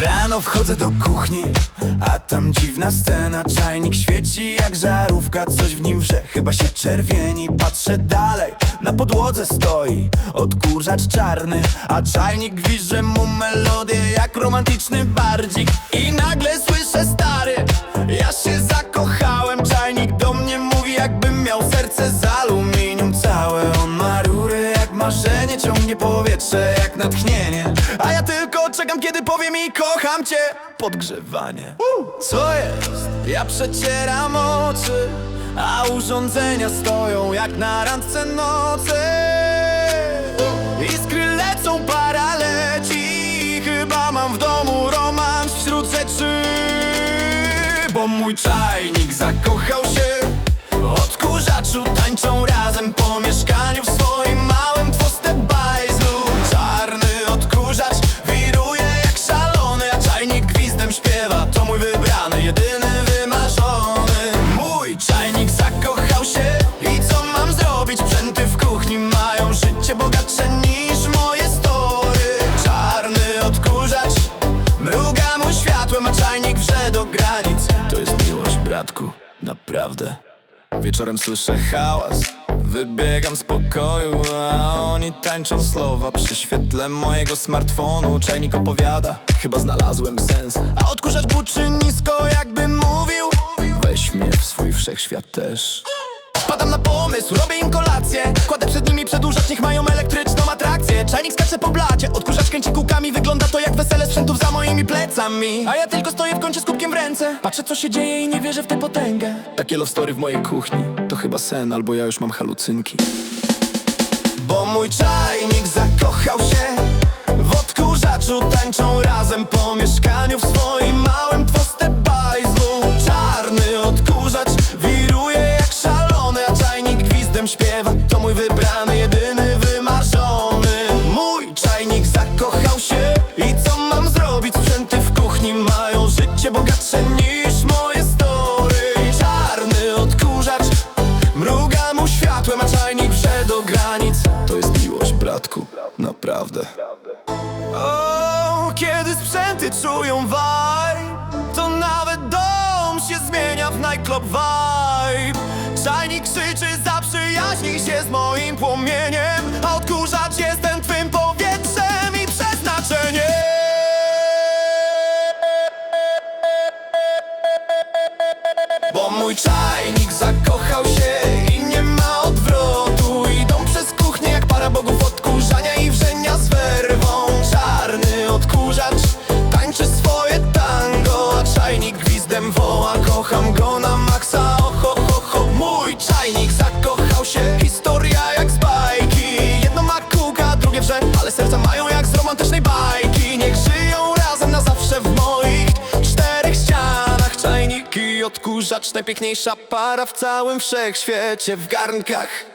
Rano wchodzę do kuchni, a tam dziwna scena. Czajnik świeci jak żarówka, coś w nim wrze. Chyba się czerwieni, patrzę dalej. Na podłodze stoi odkurzacz czarny A czajnik gwizdże mu melodię jak romantyczny bardzik. I nagle słyszę stary, ja się jak natchnienie. A ja tylko czekam kiedy powie mi kocham cię. Podgrzewanie. Co jest? Ja przecieram oczy A urządzenia stoją jak na randce nocy. Iskry lecą, para leci Chyba mam w domu romans wśród rzeczy. Bo mój czajnik zakochał się Odkurzaczu tańczą razem po mieszkaniu naprawdę Wieczorem słyszę hałas. Wybiegam z pokoju, a oni tańczą słowa. Przy świetle mojego smartfonu Czajnik opowiada, chyba znalazłem sens. A odkurzacz buczy nisko jakby mówił. Weź mnie w swój wszechświat też. Padam na pomysł, robię im kolację. Kładę przed nimi przedłużacz, niech mają elektryczną atrakcję. Czajnik skacze po blacie, odkurzacz kręci kółkami Wygląda to jak sprzętów za moimi plecami. A ja tylko stoję w kącie z kubkiem w ręce. Patrzę co się dzieje i nie wierzę w tę potęgę. Takie love story w mojej kuchni. To chyba sen, albo ja już mam halucynki. Bo mój czajnik zakochał się. W odkurzaczu tańczą razem po mieszkaniu W swoim małym twoste bajzlu Czarny odkurzacz wiruje jak szalony A czajnik gwizdem śpiewa. To mój wybrany, światłem, a czajnik wrze do granic To jest miłość, bratku, naprawdę. O, kiedy sprzęty czują vibe To nawet dom się zmienia w nightclub vibe. Czajnik krzyczy, zaprzyjaźnij się z moim płomieniem jak z romantycznej bajki. Niech żyją razem na zawsze w moich czterech ścianach. Czajnik i odkurzacz Najpiękniejsza para w całym wszechświecie. W garnkach